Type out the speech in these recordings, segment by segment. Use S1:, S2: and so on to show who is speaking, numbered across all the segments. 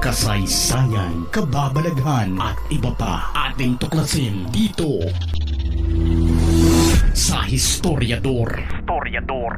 S1: kasaysayan, kababalaghan at iba pa ating tuklasin dito sa Historiador. Historiador.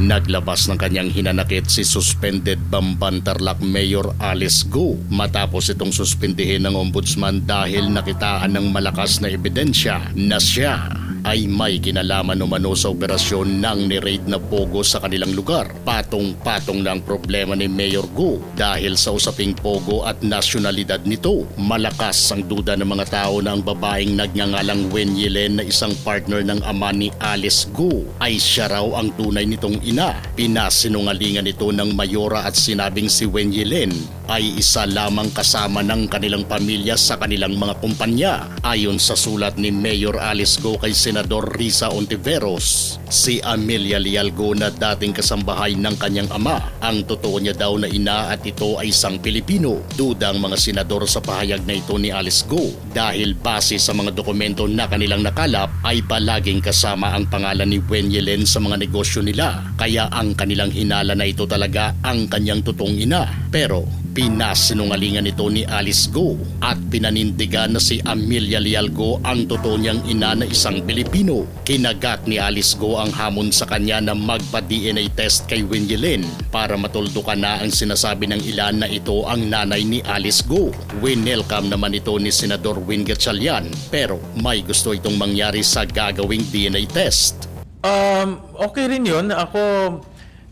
S1: Naglabas ng kanyang hinanakit si suspended Bamban Tarlac Mayor Alice Go matapos itong suspindihin ng ombudsman dahil nakitaan ng malakas na ebidensya na siya ay may kinalaman umano sa operasyon ng ni-raid na Pogo sa kanilang lugar. Patong-patong lang problema ni Mayor Go dahil sa usaping Pogo at nasyonalidad nito. Malakas ang duda ng mga tao na ang babaeng nagngangalang Wen Yelen na isang partner ng ama ni Alice Go ay siya raw ang tunay nitong ina. Pinasinungalingan ito ng mayora at sinabing si Wen Yelen ay isa lamang kasama ng kanilang pamilya sa kanilang mga kumpanya. Ayon sa sulat ni Mayor Alice Go kay Senador Risa Ontiveros, si Amelia Lialgo na dating kasambahay ng kanyang ama. Ang totoo niya daw na ina at ito ay isang Pilipino. Duda ang mga senador sa pahayag na ito ni Alice Go dahil base sa mga dokumento na kanilang nakalap ay palaging kasama ang pangalan ni Wen Yelen sa mga negosyo nila. Kaya ang kanilang hinala na ito talaga ang kanyang totoong ina. Pero Pinasinungalingan ito ni Alice Go at pinanindigan na si Amelia Lialgo ang totoo niyang ina na isang Pilipino. Kinagat ni Alice Go ang hamon sa kanya na magpa-DNA test kay Winjelin para matuldukan na ang sinasabi ng ilan na ito ang nanay ni Alice Go. Winelcome naman ito ni Senador Win Gatchalian pero may gusto itong mangyari sa gagawing DNA test.
S2: Um, okay rin yun. Ako,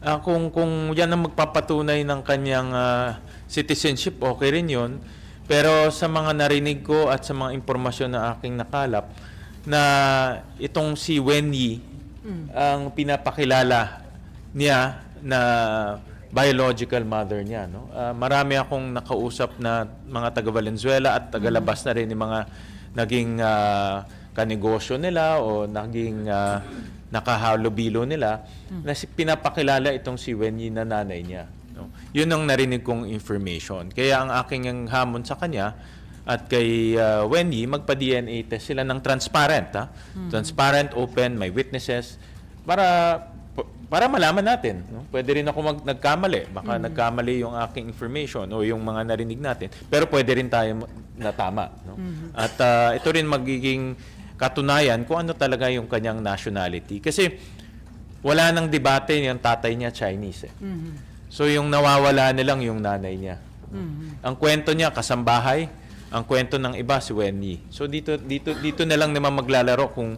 S2: ah, kung, kung yan ang magpapatunay ng kanyang ah, citizenship, okay rin yun. Pero sa mga narinig ko at sa mga impormasyon na aking nakalap, na itong si Wen Yi, ang pinapakilala niya na biological mother niya. No? Ah, marami akong nakausap na mga taga Valenzuela at taga-labas na rin yung mga naging ah, kanegosyo nila o naging uh, nakahalubilo nila na si, pinapakilala itong si Wen Yi na nanay niya. No? Yun ang narinig kong information. Kaya ang aking ang hamon sa kanya at kay uh, Wen Yi, magpa-DNA test sila ng transparent. Ha? Transparent, open, may witnesses para para malaman natin. No? Pwede rin ako mag, nagkamali. Baka nagkamali yung aking information o yung mga narinig natin. Pero pwede rin tayo ma- na tama. No? At uh, ito rin magiging katunayan kung ano talaga yung kanyang nationality. Kasi wala nang debate yung tatay niya Chinese. Eh. So yung nawawala na lang yung nanay niya. Ang kwento niya kasambahay, ang kwento ng iba si Wen Yi. So dito dito dito na lang naman maglalaro kung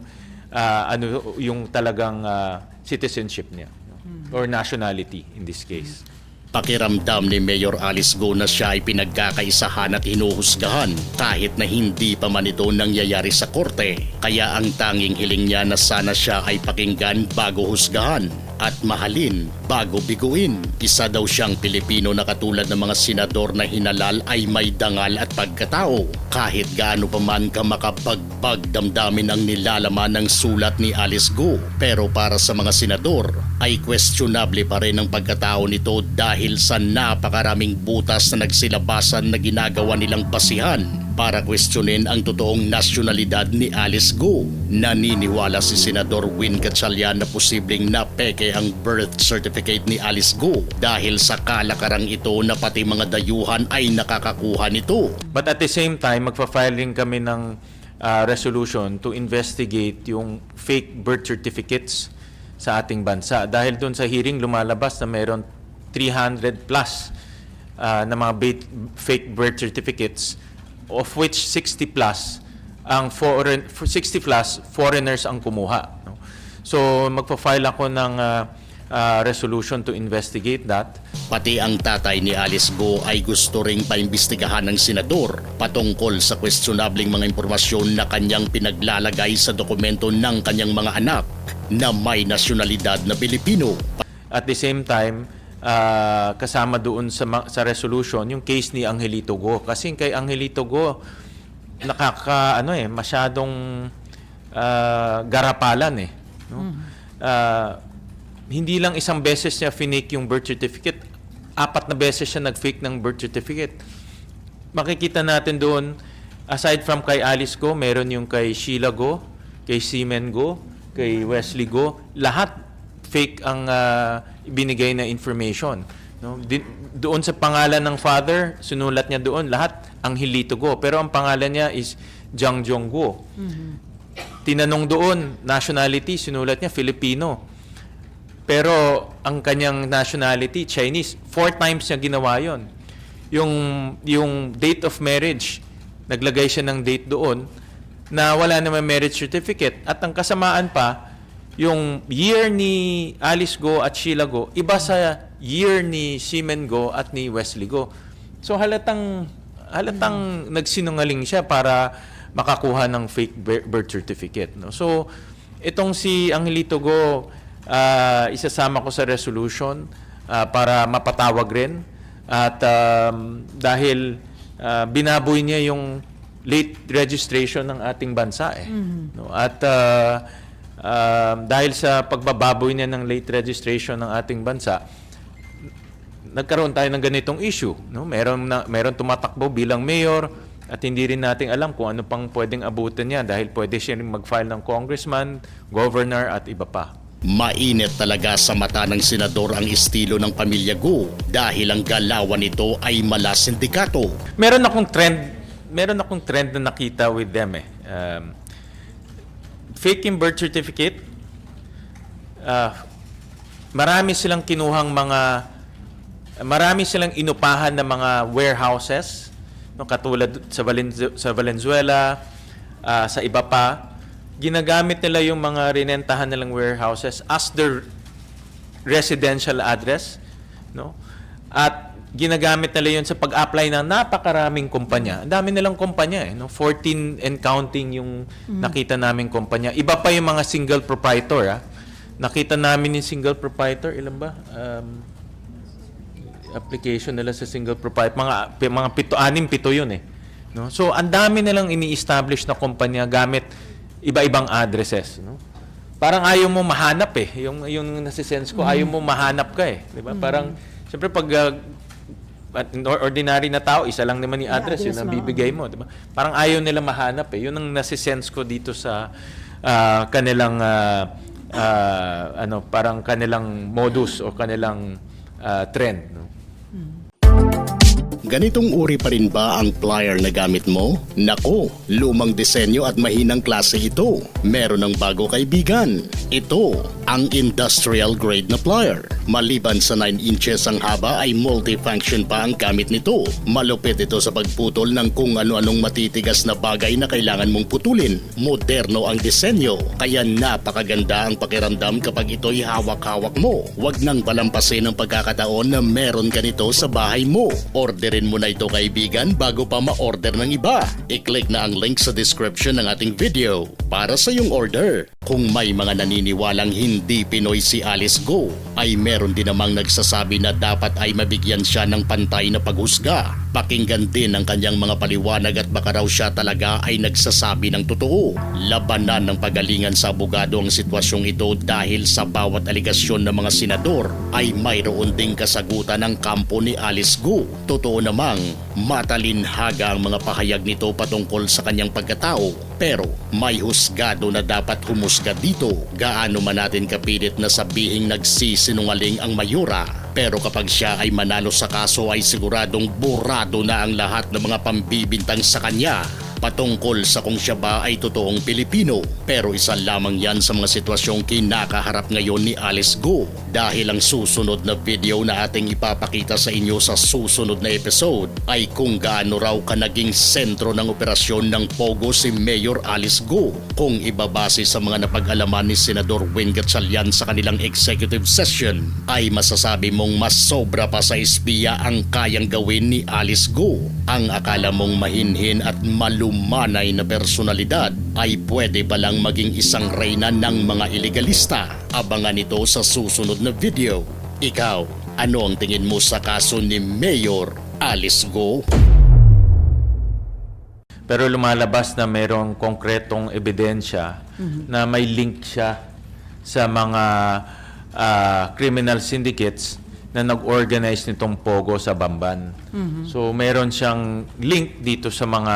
S2: ah, ano yung talagang ah, citizenship niya no? or nationality in this case.
S1: Pakiramdam ni Mayor Alice Go na siya ay pinagkakaisahan at hinuhusgahan kahit na hindi pa man ito nangyayari sa korte. Kaya ang tanging hiling niya na sana siya ay pakinggan bago husgahan at mahalin bago biguin. Isa daw siyang Pilipino na katulad ng mga senador na hinalal ay may dangal at pagkatao. Kahit gaano pa man ka makabagbag damdamin ang nilalaman ng sulat ni Alice Go. Pero para sa mga senador ay questionable pa rin ang pagkatao nito dahil sa napakaraming butas na nagsilabasan na ginagawa nilang basihan para questionin ang totoong nasyonalidad ni Alice Go. Naniniwala si Senador Win Gatchalian na posibleng napeke ang birth certificate ni Alice Go dahil sa kalakarang ito na pati mga dayuhan ay nakakakuha nito.
S2: But at the same time, magfa-file rin kami ng ah, resolution to investigate yung fake birth certificates sa ating bansa. Dahil doon sa hearing, lumalabas na mayroon 300 plus ah, na mga fake birth certificates of which 60 plus ang foreign 60 plus foreigners ang kumuha no? so magfa-file ako ng ah, ah, resolution to investigate that
S1: Pati ang tatay ni Alice Go ay gusto ring paimbestigahan ng senador patungkol sa questionabling mga impormasyon na kanyang pinaglalagay sa dokumento ng kanyang mga anak na may nasyonalidad na Pilipino.
S2: At the same time, ah, kasama doon sa sa resolution yung case ni Angelito Go. Kasi kay Angelito Go nakaka ano eh masyadong ah, garapalan eh no? Ah, hindi lang isang beses niya finake yung birth certificate apat na beses siya nag-fake ng birth certificate. Makikita natin doon aside from kay Alice Go meron yung kay Sheila Go kay Seaman Go kay Wesley Go lahat fake ang ah, ibinigay na information. No? Di- doon sa pangalan ng father, sinulat niya doon lahat Angelito Go. Pero ang pangalan niya is Jiang Jong Go. Tinanong doon, nationality, sinulat niya Filipino. Pero ang kanyang nationality, Chinese. Four times niya ginawa yon. Yung, yung date of marriage, naglagay siya ng date doon na wala naman marriage certificate. At ang kasamaan pa, yung year ni Alice Go at Sheila Go, iba sa year ni Seaman Go at ni Wesley Go. So halatang, halatang nagsinungaling siya para makakuha ng fake bir- birth certificate. No? So, itong si Angelito Go, ah, isasama ko sa resolution ah, para mapatawag rin. At um, dahil ah, binaboy niya yung late registration ng ating bansa eh. No? At ah, um, dahil sa pagbababoy niya ng late registration ng ating bansa, nagkaroon tayo ng ganitong issue. No? Meron, na, meron tumatakbo bilang mayor at hindi rin natin alam kung ano pang pwedeng abutan niya dahil pwede siya rin mag-file ng congressman, governor at iba pa.
S1: Mainit talaga sa mata ng senador ang estilo ng pamilya Go dahil ang galawan nito ay mala sindikato.
S2: Meron akong trend, meron akong trend na nakita with them eh. Um, faking birth certificate, ah, marami silang kinuhang mga, marami silang inupahan ng mga warehouses, no, katulad sa, Valenzu- sa Valenzuela, ah, sa iba pa. Ginagamit nila yung mga rinentahan nilang warehouses as their residential address, no? At ginagamit nila 'yon sa pag-apply ng napakaraming kumpanya. Ang dami nilang kumpanya eh, no? 14 and counting yung nakita naming kumpanya. Iba pa yung mga single proprietor, ah. Nakita namin yung single proprietor, ilan ba? Um, application nila sa single proprietor, mga mga pito, anim pito 'yun eh. No? So, ang dami nilang ini-establish na kumpanya gamit iba-ibang addresses, no? Parang ayaw mo mahanap eh. Yung yung nasisense ko, ayaw mo mahanap ka eh, 'di ba? Parang syempre pag uh, at or- ordinary na tao, isa lang naman yung address, yun
S3: address
S2: ang bibigay mo, 'di ba? Parang ayaw nila mahanap eh. Yun ang nasisense ko dito sa ah, kanilang ah, ah, ano, parang kanilang modus o kanilang ah, trend, no?
S1: Ganitong uri pa rin ba ang plier na gamit mo? Nako, lumang disenyo at mahinang klase ito. Meron ng bago kaibigan. Ito, ang industrial grade na plier. Maliban sa 9 inches ang haba ay multifunction pa ang gamit nito. Malupit ito sa pagputol ng kung ano-anong matitigas na bagay na kailangan mong putulin. Moderno ang disenyo, kaya napakaganda ang pakiramdam kapag ito'y hawak-hawak mo. Huwag nang palampasin ang pagkakataon na meron ka nito sa bahay mo. Orderin mo na ito kaibigan bago pa ma-order ng iba. I-click na ang link sa description ng ating video para sa iyong order. Kung may mga naniniwalang hindi Pinoy si Alice Go, ay meron din namang nagsasabi na dapat ay mabigyan siya ng pantay na paghusga. Pakinggan din ang kanyang mga paliwanag at baka raw siya talaga ay nagsasabi ng totoo. Labanan ng pagalingan sa abogado ang sitwasyong ito dahil sa bawat aligasyon ng mga senador ay mayroon ding kasagutan ng kampo ni Alice Go. Totoo namang matalinhaga ang mga pahayag nito patungkol sa kanyang pagkatao pero may husgado na dapat humusga dito. Gaano man natin kapilit na sabihing nagsisinungaling ang mayura. Pero kapag siya ay manalo sa kaso ay siguradong burado na ang lahat ng mga pambibintang sa kanya patungkol sa kung siya ba ay totoong Pilipino. Pero isa lamang yan sa mga sitwasyong kinakaharap ngayon ni Alice Go dahil ang susunod na video na ating ipapakita sa inyo sa susunod na episode ay kung gaano raw ka naging sentro ng operasyon ng Pogo si Mayor Alice Go kung ibabase sa mga napag-alaman ni Senador Win Gatchalian sa kanilang executive session ay masasabi mong mas sobra pa sa espiya ang kayang gawin ni Alice Go. Ang akala mong mahinhin at malumanay na personalidad ay pwede palang maging isang reyna ng mga ilegalista. Abangan ito sa susunod na video. Ikaw, ano ang tingin mo sa kaso ni Mayor Alice Go?
S2: Pero lumalabas na mayroong konkretong ebidensya na may link siya sa mga ah, criminal syndicates na nag-organize nitong Pogo sa Bamban. So meron siyang link dito sa mga